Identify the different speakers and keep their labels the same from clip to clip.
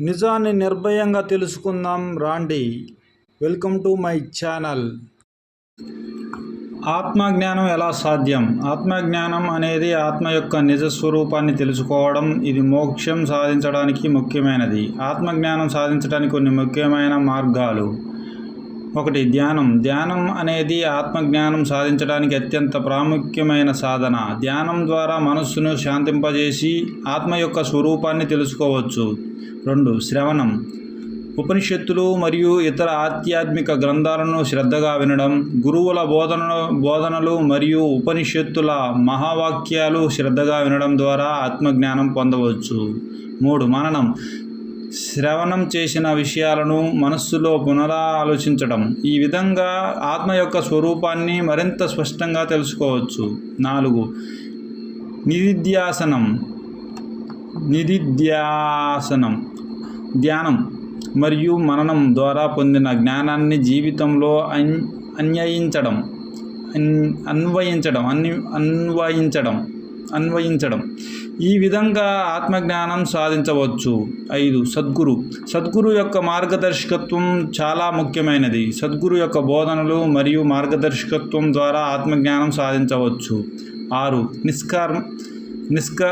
Speaker 1: నిజాన్ని నిర్భయంగా తెలుసుకుందాం. రాండి. Welcome to my channel. ఆత్మజ్ఞానం ఎలా సాధ్యం? ఆత్మజ్ఞానం అనేది ఆత్మ యొక్క నిజ స్వరూపాన్ని తెలుసుకోవడం. ఇది మోక్షం సాధించడానికి ముఖ్యమైనది. ఆత్మజ్ఞానం సాధించడానికి కొన్ని ముఖ్యమైన మార్గాలు. ఒకటి ధ్యానం. ధ్యానం అనేది ఆత్మజ్ఞానం సాధించడానికి అత్యంత ప్రాముఖ్యమైన సాధన. ధ్యానం ద్వారా మనస్సును శాంతింపజేసి ఆత్మ యొక్క స్వరూపాన్ని తెలుసుకోవచ్చు. రెండు శ్రవణం. ఉపనిషత్తులు మరియు ఇతర ఆధ్యాత్మిక గ్రంథాలను శ్రద్ధగా వినడం గురువుల బోధన బోధనలు మరియు ఉపనిషత్తుల మహావాక్యాలు శ్రద్ధగా వినడం ద్వారా ఆత్మజ్ఞానం పొందవచ్చు. మూడు మననం. శ్రవణం చేసిన విషయాలను మనస్సులో పునరాలోచించడం. ఈ విధంగా ఆత్మ యొక్క స్వరూపాన్ని మరింత స్పష్టంగా తెలుసుకోవచ్చు. నాలుగు నిధిధ్యాసనం. నిధిధ్యాసనం. ధ్యానం మరియు మననం ద్వారా పొందిన జ్ఞానాన్ని జీవితంలో అన్ అన్వయించడం అన్వయించడం అన్వి అన్వయించడం అన్వయించడం. ఈ విధంగా ఆత్మజ్ఞానం సాధించవచ్చు. ఐదు సద్గురు. సద్గురు యొక్క మార్గదర్శకత్వం చాలా ముఖ్యమైనది. సద్గురు యొక్క బోధనలు మరియు మార్గదర్శకత్వం ద్వారా ఆత్మజ్ఞానం సాధించవచ్చు. ఆరు నిష్కర్మ నిష్క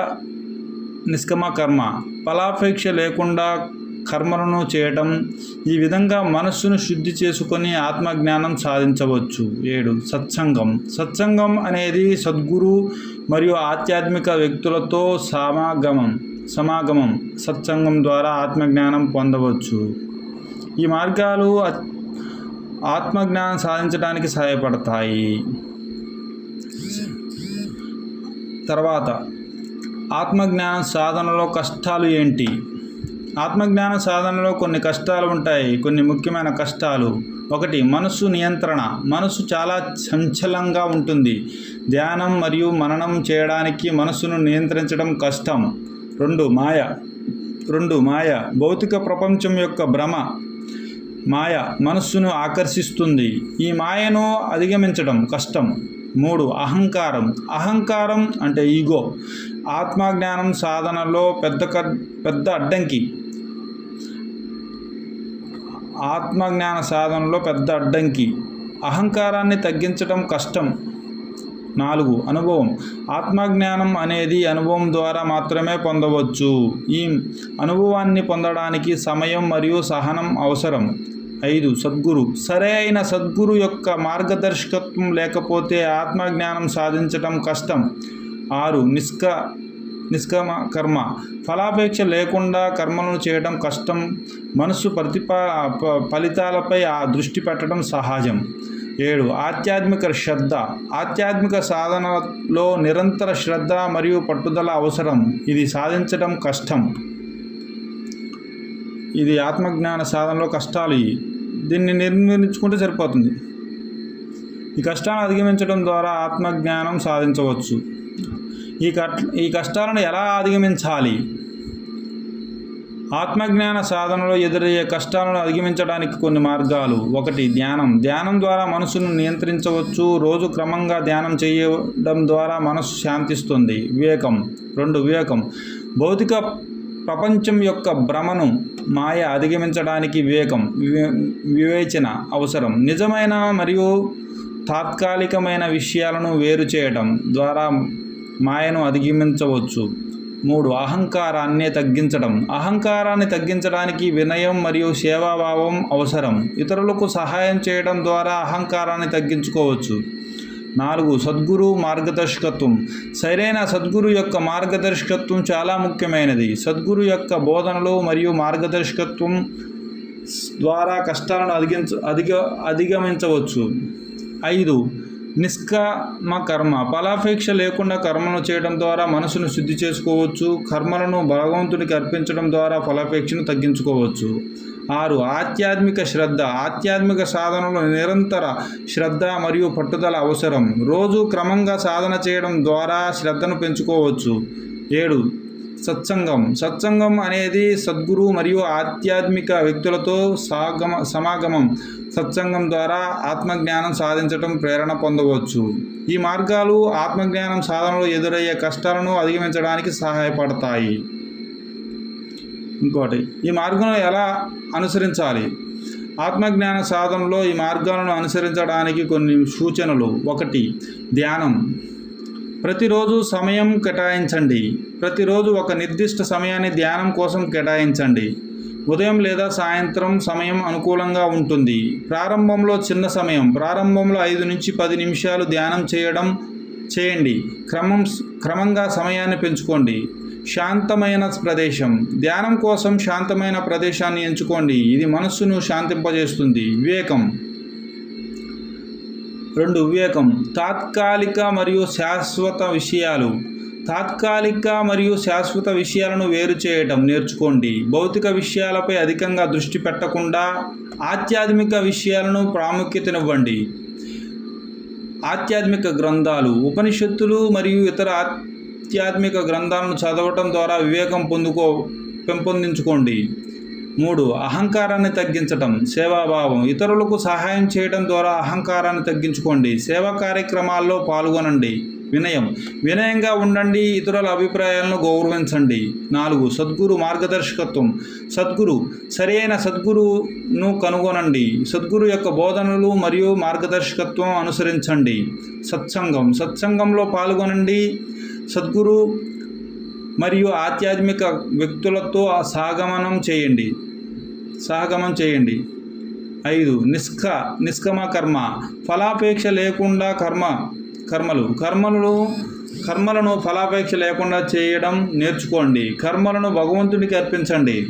Speaker 1: నిష్కమ కర్మ. ఫలాపేక్ష లేకుండా కర్మలను చేయటం ఈ విధంగా మనస్సును శుద్ధి చేసుకొని ఆత్మజ్ఞానం సాధించవచ్చు. ఏడు. సత్సంగం. సత్సంగం అనేది సద్గురు మరియు ఆధ్యాత్మిక వ్యక్తులతో సమాగమం సమాగమం. సత్సంగం ద్వారా ఆత్మజ్ఞానం పొందవచ్చు. ఈ మార్గాలు ఆత్మజ్ఞానం సాధించడానికి సహాయపడతాయి. తర్వాత ఆత్మజ్ఞాన సాధనలో కష్టాలు ఏంటి? ఆత్మజ్ఞాన సాధనలో కొన్ని కష్టాలు ఉంటాయి కొన్ని ముఖ్యమైన కష్టాలు. ఒకటి మనస్సు నియంత్రణ. మనస్సు చాలా సంచలంగా ఉంటుంది. ధ్యానం మరియు మననం చేయడానికి మనస్సును నియంత్రించడం కష్టం. రెండు మాయ. రెండు మాయ. భౌతిక ప్రపంచం యొక్క భ్రమ. మాయ మనస్సును ఆకర్షిస్తుంది. ఈ మాయను అధిగమించడం కష్టం. మూడు అహంకారం. అహంకారం అంటే ఈగో. ఆత్మజ్ఞానం సాధనలో పెద్ద క- పెద్ద అడ్డంకి. ఆత్మజ్ఞాన సాధనలో పెద్ద అడ్డంకి. అహంకారాన్ని తగ్గించడం కష్టం. నాలుగు అనుభవం. ఆత్మజ్ఞానం అనేది అనుభవం ద్వారా మాత్రమే పొందవచ్చు. ఈ అనుభవాన్ని పొందడానికి సమయం మరియు సహనం అవసరం. ఐదు సద్గురు. సరైన సద్గురు యొక్క మార్గదర్శకత్వం లేకపోతే ఆత్మజ్ఞానం సాధించటం కష్టం. ఆరు నిష్క నిష్కర్మ కర్మ. ఫలాపేక్ష లేకుండా కర్మలను చేయడం కష్టం. మనస్సు ప్రతిపా ప- ఫలితాలపై ఆ దృష్టి పెట్టడం సహజం. ఏడు ఆధ్యాత్మిక శ్రద్ధ. ఆధ్యాత్మిక సాధనలో నిరంతర శ్రద్ధ మరియు పట్టుదల అవసరం. ఇది సాధించడం కష్టం. ఇది ఆత్మజ్ఞాన సాధనలో కష్టాలు. ఇవి దీన్ని నిర్మించుకుంటే సరిపోతుంది. ఈ కష్టాలను అధిగమించడం ద్వారా ఆత్మజ్ఞానం సాధించవచ్చు. ఈ కట్ ఈ కష్టాలను ఎలా అధిగమించాలి? ఆత్మజ్ఞాన సాధనలో ఎదురయ్యే కష్టాలను అధిగమించడానికి కొన్ని మార్గాలు. ఒకటి ధ్యానం. ధ్యానం ద్వారా మనసును నియంత్రించవచ్చు. రోజు క్రమంగా ధ్యానం చేయడం ద్వారా మనసు శాంతిస్తుంది. వివేకం. రెండు వివేకం. భౌతిక ప్రపంచం యొక్క భ్రమను మాయ అధిగమించడానికి వివేకం వివే వివేచన అవసరం. నిజమైన మరియు తాత్కాలికమైన విషయాలను వేరు చేయడం ద్వారా మాయను అధిగమించవచ్చు. మూడు అహంకారాన్ని తగ్గించడం. అహంకారాన్ని తగ్గించడానికి వినయం మరియు సేవాభావం అవసరం. ఇతరులకు సహాయం చేయడం ద్వారా అహంకారాన్ని తగ్గించుకోవచ్చు. నాలుగు సద్గురు మార్గదర్శకత్వం. సరైన సద్గురు యొక్క మార్గదర్శకత్వం చాలా ముఖ్యమైనది. సద్గురు యొక్క బోధనలు మరియు మార్గదర్శకత్వం ద్వారా కష్టాలను అధిగించ అధిగ అధిగమించవచ్చు. ఐదు నిష్కామ కర్మ. ఫలాపేక్ష లేకుండా కర్మను చేయడం ద్వారా మనసును శుద్ధి చేసుకోవచ్చు. కర్మలను భగవంతునికి అర్పించడం ద్వారా ఫలాపేక్షను తగ్గించుకోవచ్చు. ఆరు ఆధ్యాత్మిక శ్రద్ధ. ఆధ్యాత్మిక సాధనలో నిరంతర శ్రద్ధ మరియు పట్టుదల అవసరం. రోజు క్రమంగా సాధన చేయడం ద్వారా శ్రద్ధను పెంచుకోవచ్చు. ఏడు సత్సంగం. సత్సంగం అనేది సద్గురు మరియు ఆధ్యాత్మిక వ్యక్తులతో సాగమ సమాగమం. సత్సంగం ద్వారా ఆత్మజ్ఞానం సాధించటం ప్రేరణ పొందవచ్చు. ఈ మార్గాలు ఆత్మజ్ఞానం సాధనలో ఎదురయ్యే కష్టాలను అధిగమించడానికి సహాయపడతాయి. ఇంకోటి ఈ మార్గంలో ఎలా అనుసరించాలి? ఆత్మజ్ఞాన సాధనలో ఈ మార్గాలను అనుసరించడానికి కొన్ని సూచనలు. ఒకటి ధ్యానం. ప్రతిరోజు సమయం కేటాయించండి. ప్రతిరోజు ఒక నిర్దిష్ట సమయాన్ని ధ్యానం కోసం కేటాయించండి. ఉదయం లేదా సాయంత్రం సమయం అనుకూలంగా ఉంటుంది. ప్రారంభంలో చిన్న సమయం ప్రారంభంలో ఐదు నుంచి పది నిమిషాలు ధ్యానం చేయడం చేయండి. క్రమం క్రమంగా సమయాన్ని పెంచుకోండి. శాంతమైన ప్రదేశం ధ్యానం కోసం శాంతమైన ప్రదేశాన్ని ఎంచుకోండి. ఇది మనస్సును శాంతింపజేస్తుంది. వివేకం. రెండు వివేకం. తాత్కాలిక మరియు శాశ్వత విషయాలు. తాత్కాలిక మరియు శాశ్వత విషయాలను వేరు చేయటం నేర్చుకోండి. భౌతిక విషయాలపై అధికంగా దృష్టి పెట్టకుండా ఆధ్యాత్మిక విషయాలను ప్రాముఖ్యతనివ్వండి. ఆధ్యాత్మిక గ్రంథాలు. ఉపనిషత్తులు మరియు ఇతర ఆధ్యాత్మిక గ్రంథాలను చదవటం ద్వారా వివేకం పొందుకో పెంపొందించుకోండి. మూడు అహంకారాన్ని తగ్గించటం సేవాభావం. ఇతరులకు సహాయం చేయడం ద్వారా అహంకారాన్ని తగ్గించుకోండి. సేవా కార్యక్రమాల్లో పాల్గొనండి. వినయం. వినయంగా ఉండండి ఇతరుల అభిప్రాయాలను గౌరవించండి. నాలుగు సద్గురు మార్గదర్శకత్వం. సద్గురు సరైన సద్గురును కనుగొనండి. సద్గురు యొక్క బోధనలు మరియు మార్గదర్శకత్వం అనుసరించండి. సత్సంగం. సత్సంగంలో పాల్గొనండి. సద్గురు మరియు ఆధ్యాత్మిక వ్యక్తులతో సాగమనం చేయండి. సహగమం చేయండి. ఐదు నిష్క నిష్కమ కర్మ. ఫలాపేక్ష లేకుండా కర్మ కర్మలు. కర్మలను కర్మలను ఫలాపేక్ష లేకుండా చేయడం నేర్చుకోండి. కర్మలను భగవంతుడికి అర్పించండి.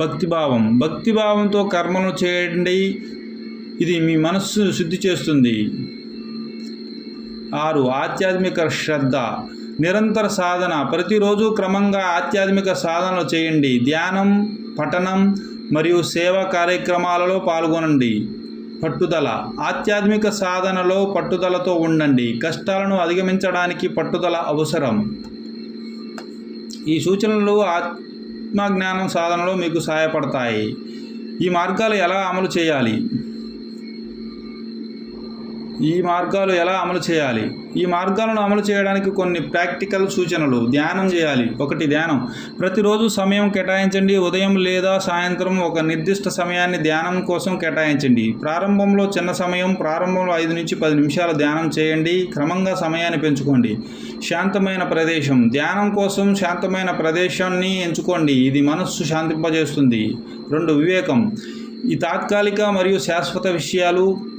Speaker 1: భక్తిభావం. భక్తిభావంతో కర్మలను చేయండి. ఇది మీ మనస్సు శుద్ధి చేస్తుంది. ఆరు ఆధ్యాత్మిక శ్రద్ధ. నిరంతర సాధన. ప్రతిరోజు క్రమంగా ఆధ్యాత్మిక సాధనలు చేయండి. ధ్యానం పఠనం మరియు సేవా కార్యక్రమాలలో పాల్గొనండి. పట్టుదల. ఆధ్యాత్మిక సాధనలో పట్టుదలతో ఉండండి. కష్టాలను అధిగమించడానికి పట్టుదల అవసరం. ఈ సూచనలు ఆత్మజ్ఞానం సాధనలో మీకు సహాయపడతాయి. ఈ మార్గాలు ఎలా అమలు చేయాలి? ఈ మార్గాలు ఎలా అమలు చేయాలి? ఈ మార్గాలను అమలు చేయడానికి కొన్ని ప్రాక్టికల్ సూచనలు ధ్యానం చేయాలి. ఒకటి ధ్యానం. ప్రతిరోజు సమయం కేటాయించండి. ఉదయం లేదా సాయంత్రం ఒక నిర్దిష్ట సమయాన్ని ధ్యానం కోసం కేటాయించండి. ప్రారంభంలో చిన్న సమయం ప్రారంభంలో ఐదు నుంచి పది నిమిషాల ధ్యానం చేయండి. క్రమంగా సమయాన్ని పెంచుకోండి. శాంతమైన ప్రదేశం. ధ్యానం కోసం శాంతమైన ప్రదేశాన్ని ఎంచుకోండి. ఇది మనస్సు శాంతింపజేస్తుంది. రెండు వివేకం. ఈ తాత్కాలిక మరియు శాశ్వత విషయాలు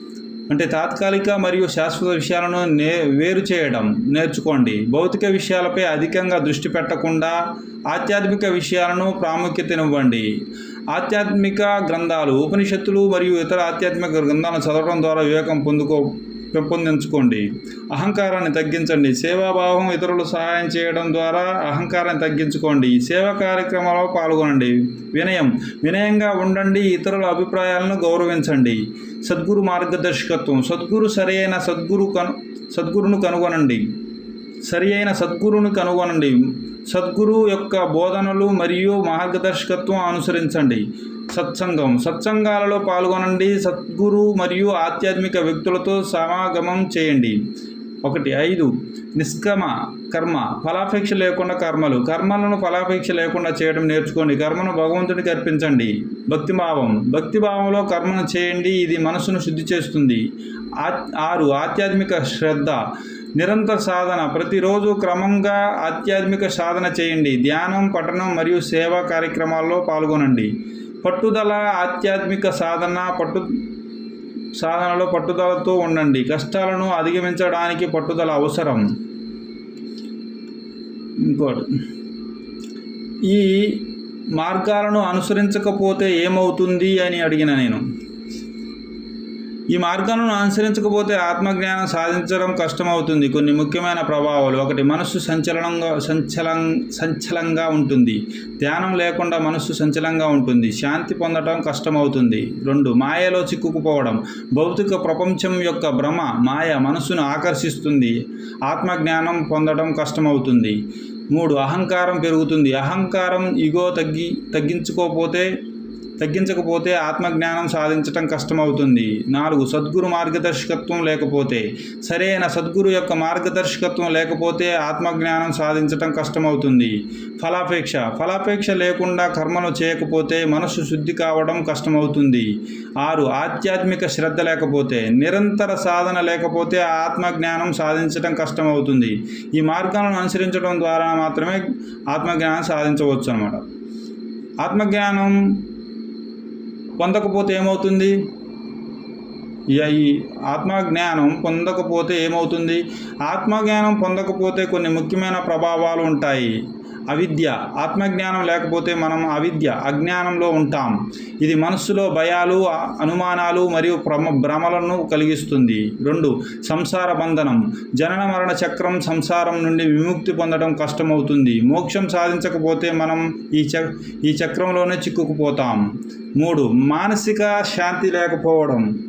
Speaker 1: అంటే తాత్కాలిక మరియు శాశ్వత విషయాలను నే వేరు చేయడం నేర్చుకోండి. భౌతిక విషయాలపై అధికంగా దృష్టి పెట్టకుండా ఆధ్యాత్మిక విషయాలను ప్రాముఖ్యతనివ్వండి. ఆధ్యాత్మిక గ్రంథాలు ఉపనిషత్తులు మరియు ఇతర ఆధ్యాత్మిక గ్రంథాలను చదవడం ద్వారా వివేకం పొందుకో పెంపొందించుకోండి. అహంకారాన్ని తగ్గించండి. సేవాభావం ఇతరులు సహాయం చేయడం ద్వారా అహంకారాన్ని తగ్గించుకోండి. సేవా కార్యక్రమాల్లో పాల్గొనండి. వినయం. వినయంగా ఉండండి. ఇతరుల అభిప్రాయాలను గౌరవించండి. సద్గురు మార్గదర్శకత్వం. సద్గురు సరైన సద్గురు కను సద్గురును కనుగొనండి. సరి అయిన సద్గురును కనుగొనండి. సద్గురు యొక్క బోధనలు మరియు మార్గదర్శకత్వం అనుసరించండి. సత్సంగం. సత్సంగాలలో పాల్గొనండి. సద్గురు మరియు ఆధ్యాత్మిక వ్యక్తులతో సమాగమం చేయండి. ఒకటి ఐదు. నిష్కమ కర్మ ఫలాపేక్ష లేకుండా కర్మలు. కర్మలను ఫలాపేక్ష లేకుండా చేయడం నేర్చుకోండి. కర్మను భగవంతుడికి అర్పించండి. భక్తిభావం. భక్తిభావంలో కర్మను చేయండి. ఇది మనసును శుద్ధి చేస్తుంది. ఆరు ఆధ్యాత్మిక శ్రద్ధ. నిరంతర సాధన. ప్రతిరోజు క్రమంగా ఆధ్యాత్మిక సాధన చేయండి. ధ్యానం పఠనం మరియు సేవా కార్యక్రమాల్లో పాల్గొనండి. పట్టుదల ఆధ్యాత్మిక సాధన పట్టు సాధనలో పట్టుదలతో ఉండండి. కష్టాలను అధిగమించడానికి పట్టుదల అవసరం. ఇంకోటి. ఈ మార్గాలను అనుసరించకపోతే ఏమవుతుంది అని అడిగిన నేను. ఈ మార్గాలను అనుసరించకపోతే ఆత్మజ్ఞానం సాధించడం కష్టమవుతుంది. కొన్ని ముఖ్యమైన ప్రభావాలు. ఒకటి మనస్సు సంచలనంగా సంచలం సంచలంగా ఉంటుంది. ధ్యానం లేకుండా మనస్సు సంచలంగా ఉంటుంది. శాంతి పొందడం కష్టమవుతుంది. రెండు మాయలో చిక్కుకుపోవడం. భౌతిక ప్రపంచం యొక్క భ్రమ మాయ మనస్సును ఆకర్షిస్తుంది. ఆత్మజ్ఞానం పొందడం కష్టమవుతుంది. మూడు అహంకారం పెరుగుతుంది. అహంకారం ఇగో తగ్గి తగ్గించుకోకపోతే తగ్గించకపోతే ఆత్మజ్ఞానం సాధించటం కష్టమవుతుంది. నాలుగు సద్గురు మార్గదర్శకత్వం లేకపోతే. సరైన సద్గురు యొక్క మార్గదర్శకత్వం లేకపోతే ఆత్మజ్ఞానం సాధించటం కష్టమవుతుంది. ఫలాపేక్ష. ఫలాపేక్ష లేకుండా కర్మలు చేయకపోతే మనస్సు శుద్ధి కావడం కష్టమవుతుంది. ఆరు ఆధ్యాత్మిక శ్రద్ధ లేకపోతే. నిరంతర సాధన లేకపోతే ఆత్మజ్ఞానం సాధించటం కష్టమవుతుంది. ఈ మార్గాలను అనుసరించడం ద్వారా మాత్రమే ఆత్మజ్ఞానం సాధించవచ్చు అనమాట ఆత్మజ్ఞానం పొందకపోతే ఏమవుతుంది? ఈ ఆత్మజ్ఞానం పొందకపోతే ఏమవుతుంది? ఆత్మజ్ఞానం పొందకపోతే కొన్ని ముఖ్యమైన ప్రభావాలు ఉంటాయి. అవిద్య ఆత్మజ్ఞానం లేకపోతే మనం అవిద్య అజ్ఞానంలో ఉంటాం. ఇది మనస్సులో భయాలు అనుమానాలు మరియు భ్రమ భ్రమలను కలిగిస్తుంది. రెండు సంసార బంధనం. జనన మరణ చక్రం సంసారం నుండి విముక్తి పొందడం కష్టమవుతుంది. మోక్షం సాధించకపోతే మనం ఈ చ ఈ చక్రంలోనే చిక్కుకుపోతాం. మూడు మానసిక శాంతి లేకపోవడం.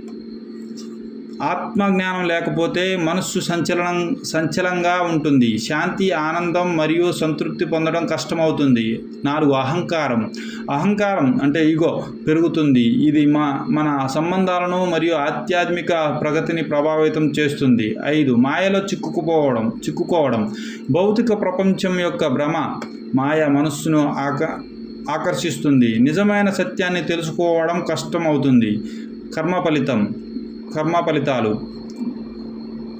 Speaker 1: ఆత్మజ్ఞానం లేకపోతే మనస్సు సంచలనం సంచలంగా ఉంటుంది. శాంతి ఆనందం మరియు సంతృప్తి పొందడం కష్టమవుతుంది. నాలుగు అహంకారం. అహంకారం అంటే ఈగో పెరుగుతుంది. ఇది మా మన సంబంధాలను మరియు ఆధ్యాత్మిక ప్రగతిని ప్రభావితం చేస్తుంది. ఐదు మాయలో చిక్కుకుపోవడం చిక్కుకోవడం. భౌతిక ప్రపంచం యొక్క భ్రమ మాయ మనస్సును ఆక ఆకర్షిస్తుంది. నిజమైన సత్యాన్ని తెలుసుకోవడం కష్టమవుతుంది. కర్మ ఫలితం కర్మ ఫలితాలు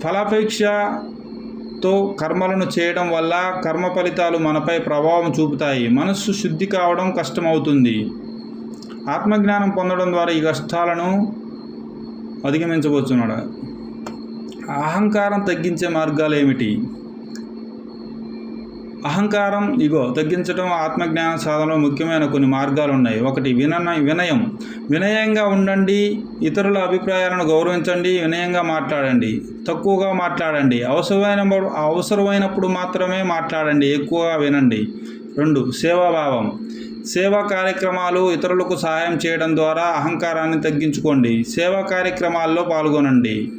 Speaker 1: ఫలాపేక్షతో కర్మలను చేయడం వల్ల కర్మ ఫలితాలు మనపై ప్రభావం చూపుతాయి. మనస్సు శుద్ధి కావడం కష్టమవుతుంది. ఆత్మజ్ఞానం పొందడం ద్వారా ఈ కష్టాలను అధిగమించవచ్చున్నాడు అహంకారం తగ్గించే మార్గాలు ఏమిటి? అహంకారం ఇగో తగ్గించడం ఆత్మజ్ఞాన సాధనలో ముఖ్యమైన కొన్ని మార్గాలు ఉన్నాయి ఒకటి వినన వినయం. వినయంగా ఉండండి ఇతరుల అభిప్రాయాలను గౌరవించండి వినయంగా మాట్లాడండి. తక్కువగా మాట్లాడండి. అవసరమైన అవసరమైనప్పుడు మాత్రమే మాట్లాడండి ఎక్కువగా వినండి. రెండు సేవాభావం. సేవా కార్యక్రమాలు ఇతరులకు సహాయం చేయడం ద్వారా అహంకారాన్ని తగ్గించుకోండి. సేవా కార్యక్రమాల్లో పాల్గొనండి.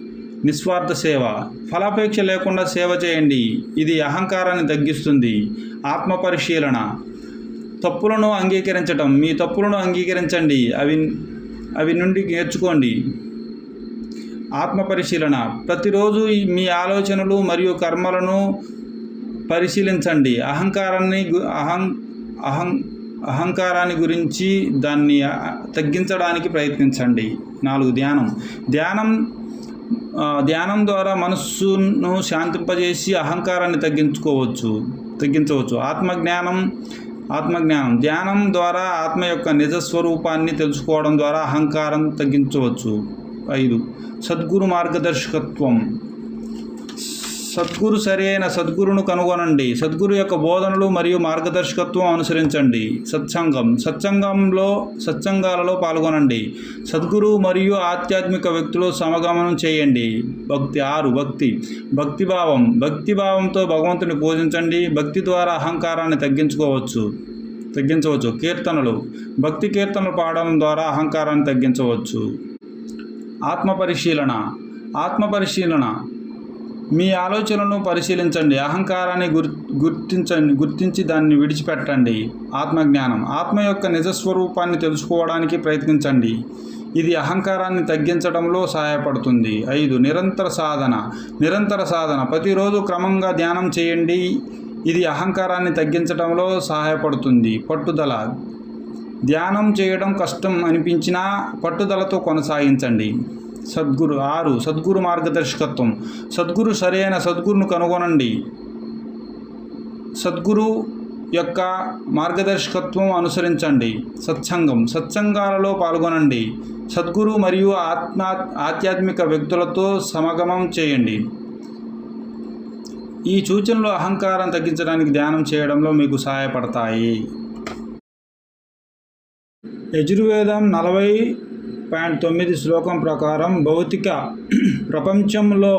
Speaker 1: నిస్వార్థ సేవ. ఫలాపేక్ష లేకుండా సేవ చేయండి. ఇది అహంకారాన్ని తగ్గిస్తుంది. ఆత్మ పరిశీలన. తప్పులను అంగీకరించటం. మీ తప్పులను అంగీకరించండి. అవి అవి నుండి నేర్చుకోండి. ఆత్మ పరిశీలన. ప్రతిరోజు మీ ఆలోచనలు మరియు కర్మలను పరిశీలించండి. అహంకారాన్ని గు- అహం అహం అహంకారాన్ని గురించి దాన్ని తగ్గించడానికి ప్రయత్నించండి. నాలుగు ధ్యానం. ధ్యానం ధ్యానం ద్వారా మనస్సును శాంతింపజేసి అహంకారాన్ని తగ్గించుకోవచ్చు తగ్గించవచ్చు. ఆత్మజ్ఞానం ఆత్మజ్ఞానం. ధ్యానం ద్వారా ఆత్మ యొక్క నిజ స్వరూపాన్ని తెలుసుకోవడం ద్వారా అహంకారం తగ్గించవచ్చు. ఐదు. సద్గురు మార్గదర్శకత్వం. సద్గురు సరైన సద్గురును కనుగొనండి. సద్గురు యొక్క బోధనలు మరియు మార్గదర్శకత్వం అనుసరించండి. సత్సంగం. సత్సంగంలో సత్సంగాలలో పాల్గొనండి. సద్గురు మరియు ఆధ్యాత్మిక వ్యక్తులు సమగమనం చేయండి. భక్తి ఆరు భక్తి. భక్తిభావం. భక్తిభావంతో భగవంతుని పూజించండి. భక్తి ద్వారా అహంకారాన్ని తగ్గించుకోవచ్చు. తగ్గించవచ్చు. కీర్తనలు. భక్తి కీర్తనలు పాడడం ద్వారా అహంకారాన్ని తగ్గించవచ్చు. ఆత్మ పరిశీలన. ఆత్మ పరిశీలన. మీ ఆలోచనలను పరిశీలించండి. అహంకారాన్ని గుర్ గుర్తించండి. గుర్తించి దాన్ని విడిచిపెట్టండి. ఆత్మజ్ఞానం. ఆత్మ యొక్క నిజస్వరూపాన్ని తెలుసుకోవడానికి ప్రయత్నించండి. ఇది అహంకారాన్ని తగ్గించడంలో సహాయపడుతుంది. ఐదు నిరంతర సాధన. నిరంతర సాధన. ప్రతిరోజు క్రమంగా ధ్యానం చేయండి. ఇది అహంకారాన్ని తగ్గించడంలో సహాయపడుతుంది. పట్టుదల. ధ్యానం చేయడం కష్టం అనిపించినా పట్టుదలతో కొనసాగించండి. సద్గురు ఆరు సద్గురు మార్గదర్శకత్వం. సద్గురు సరైన సద్గురును కనుగొనండి. సద్గురు యొక్క మార్గదర్శకత్వం అనుసరించండి. సత్సంగం సత్సంగాలలో పాల్గొనండి. సద్గురు మరియు ఆత్మ ఆధ్యాత్మిక వ్యక్తులతో సమగమం చేయండి. ఈ సూచనలు అహంకారం తగ్గించడానికి ధ్యానం చేయడంలో మీకు సహాయపడతాయి. యజుర్వేదం నలభై పాయింట్ తొమ్మిది శ్లోకం ప్రకారం భౌతిక ప్రపంచంలో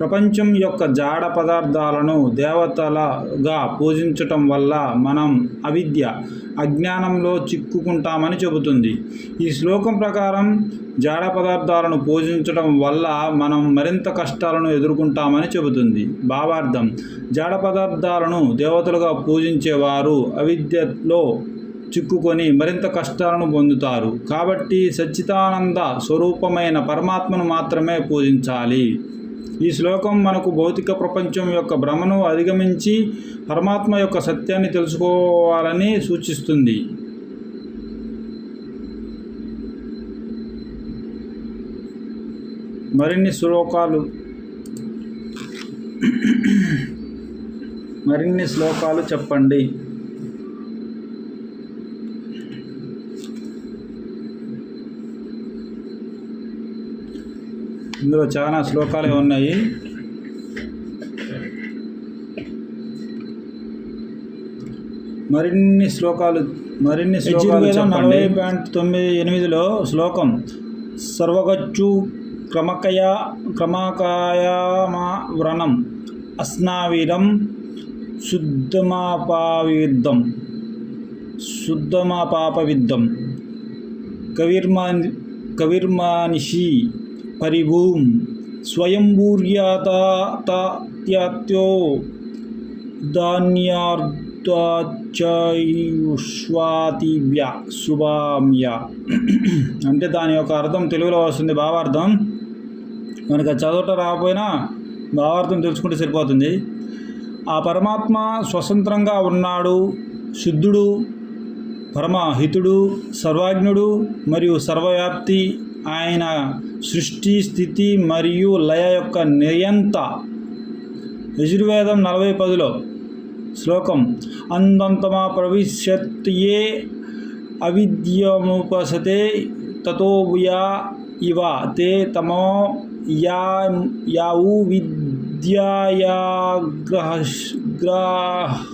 Speaker 1: ప్రపంచం యొక్క జాడ పదార్థాలను దేవతలుగా పూజించటం వల్ల మనం అవిద్య అజ్ఞానంలో చిక్కుకుంటామని చెబుతుంది. ఈ శ్లోకం ప్రకారం జాడ పదార్థాలను పూజించడం వల్ల మనం మరింత కష్టాలను ఎదుర్కొంటామని చెబుతుంది. భావార్థం జాడ పదార్థాలను దేవతలుగా పూజించేవారు అవిద్యలో చిక్కుకొని మరింత కష్టాలను పొందుతారు. కాబట్టి సచ్చిదానంద స్వరూపమైన పరమాత్మను మాత్రమే పూజించాలి. ఈ శ్లోకం మనకు భౌతిక ప్రపంచం యొక్క భ్రమను అధిగమించి పరమాత్మ యొక్క సత్యాన్ని తెలుసుకోవాలని సూచిస్తుంది. మరిన్ని శ్లోకాలు మరిన్ని శ్లోకాలు చెప్పండి. ఇందులో చాలా శ్లోకాలే ఉన్నాయి. మరిన్ని శ్లోకాలు మరిన్ని శ్లోకాలు నలభై పాయింట్ తొమ్మిది ఎనిమిదిలో శ్లోకం సర్వగచ్చు క్రమకయ క్రమకాయమా వ్రణం అస్నావీరం శుద్ధమాపావిద్ధం శుద్ధమాపాపవిద్ధం కవిర్మా కవిర్మానిషి పరిభూం స్వయంభూర్యాతాత్యాత్యో ధాన్యార్ధాచయుష్వాతివ్య శుభామ్య అంటే దాని యొక్క అర్థం తెలుగులో వస్తుంది భావార్థం. మనకు చదవటం రాకపోయినా భావార్థం తెలుసుకుంటే సరిపోతుంది. ఆ పరమాత్మ స్వతంత్రంగా ఉన్నాడు శుద్ధుడు పరమహితుడు సర్వజ్ఞుడు మరియు సర్వవ్యాప్తి ఆయన సృష్టి స్థితి మరియు లయ యొక్క నియంత యజుర్వేదం నలభై పదిలో శ్లోకం అందంతమా ప్రవిశ్యత్యే ఏ అవిద్యముపసతే తతో యా ఇవ తే తమో యా యావు విద్యాయాగ్రహ గ్రాహ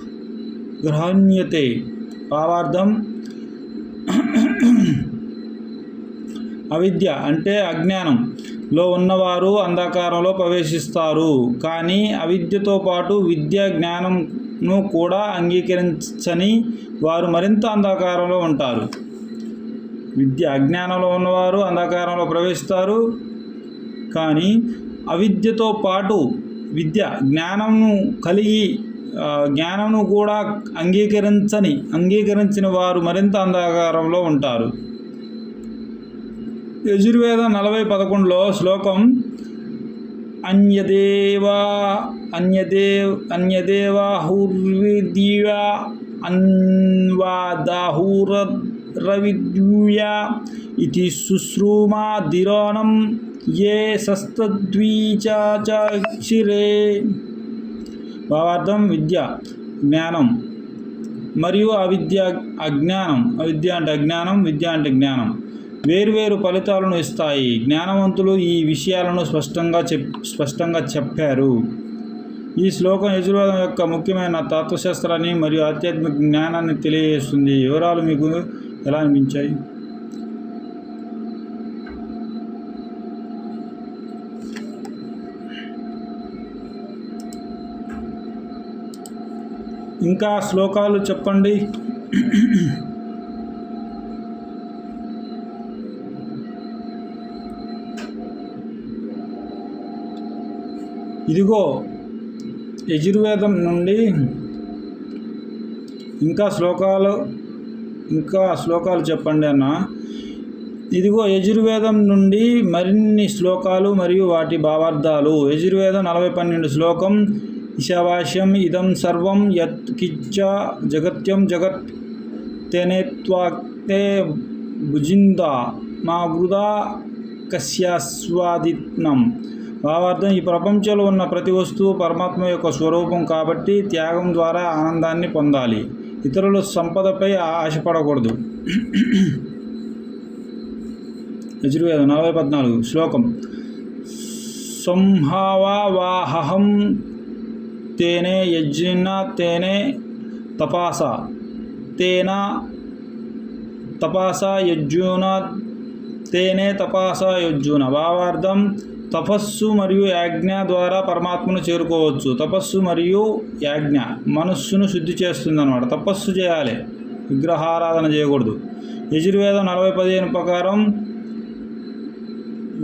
Speaker 1: గ్రహణ్యతే. భావార్థం అవిద్య అంటే అజ్ఞానం. లో ఉన్నవారు అంధకారంలో ప్రవేశిస్తారు. కానీ అవిద్యతో పాటు విద్య జ్ఞానంను కూడా అంగీకరించని వారు మరింత అంధకారంలో ఉంటారు. విద్య అజ్ఞానంలో ఉన్నవారు అంధకారంలో ప్రవేశిస్తారు. కానీ అవిద్యతో పాటు విద్య జ్ఞానంను కలిగి జ్ఞానంను కూడా అంగీకరించని అంగీకరించిన వారు మరింత అంధకారంలో ఉంటారు. యజుర్వేద నలభై పదకొండులో శ్లోకం అన్యదేవా అన్యదేవ్ అన్యదేవాహుర్విద్యా అన్వాదాహురవిద్యూయ ఇది శుశ్రూమా దిరోణం ఏ సస్తద్వీచాచిరే భావార్థం విద్య జ్ఞానం. మరియు అవిద్య అజ్ఞానం. అవిద్య అంటే అజ్ఞానం విద్య అంటే జ్ఞానం. వేరువేరు ఫలితాలను ఇస్తాయి. జ్ఞానవంతులు ఈ విషయాలను స్పష్టంగా చెప్ స్పష్టంగా చెప్పారు. ఈ శ్లోకం యజుర్వేదం యొక్క ముఖ్యమైన తత్వశాస్త్రాన్ని మరియు ఆధ్యాత్మిక జ్ఞానాన్ని తెలియజేస్తుంది. వివరాలు మీకు ఎలా అనిపించాయి? ఇంకా శ్లోకాలు చెప్పండి. ఇదిగో యజుర్వేదం నుండి ఇంకా శ్లోకాలు ఇంకా శ్లోకాలు చెప్పండి అన్న. ఇదిగో యజుర్వేదం నుండి మరిన్ని శ్లోకాలు మరియు వాటి భావార్థాలు. యజుర్వేదం నలభై పన్నెండు శ్లోకం ఈశావాస్యం ఇదం సర్వం యత్ కిచ్చ జగత్యం జగత్ తెనేత్వాక్తే భుజింద మా వృధా కశ్యాస్వాదిత్నం. భావార్థం ఈ ప్రపంచంలో ఉన్న ప్రతి వస్తువు పరమాత్మ యొక్క స్వరూపం కాబట్టి త్యాగం ద్వారా ఆనందాన్ని పొందాలి. ఇతరుల సంపదపై ఆశపడకూడదు. యజుర్వేదం నలభై పద్నాలుగు శ్లోకం. సంహావాహం తేనే యజ్ఞ తేనే తపాస. తేన తపాస యజ్జున తేనే తపాస యజ్జున భావార్థం తపస్సు మరియు యాజ్ఞ ద్వారా పరమాత్మను చేరుకోవచ్చు. తపస్సు మరియు యాజ్ఞ మనస్సును శుద్ధి చేస్తుంది అనమాట తపస్సు చేయాలి. విగ్రహారాధన చేయకూడదు. యజుర్వేదం నలభై పదిహేను ప్రకారం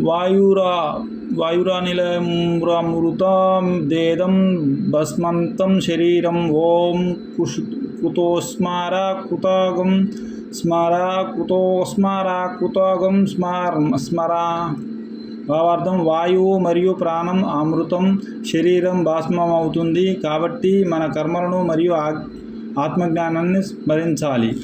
Speaker 1: వాయురా వాయురానిలమృతం దేదం భస్మంతం శరీరం ఓం కుష్ కుతో స్మార కుతోగం స్మర కుతో స్మార కుతోగం స్మార్ భావార్థం వాయువు మరియు ప్రాణం అమృతం శరీరం భాస్మం అవుతుంది కాబట్టి మన కర్మలను మరియు ఆ- ఆత్మజ్ఞానాన్ని స్మరించాలి.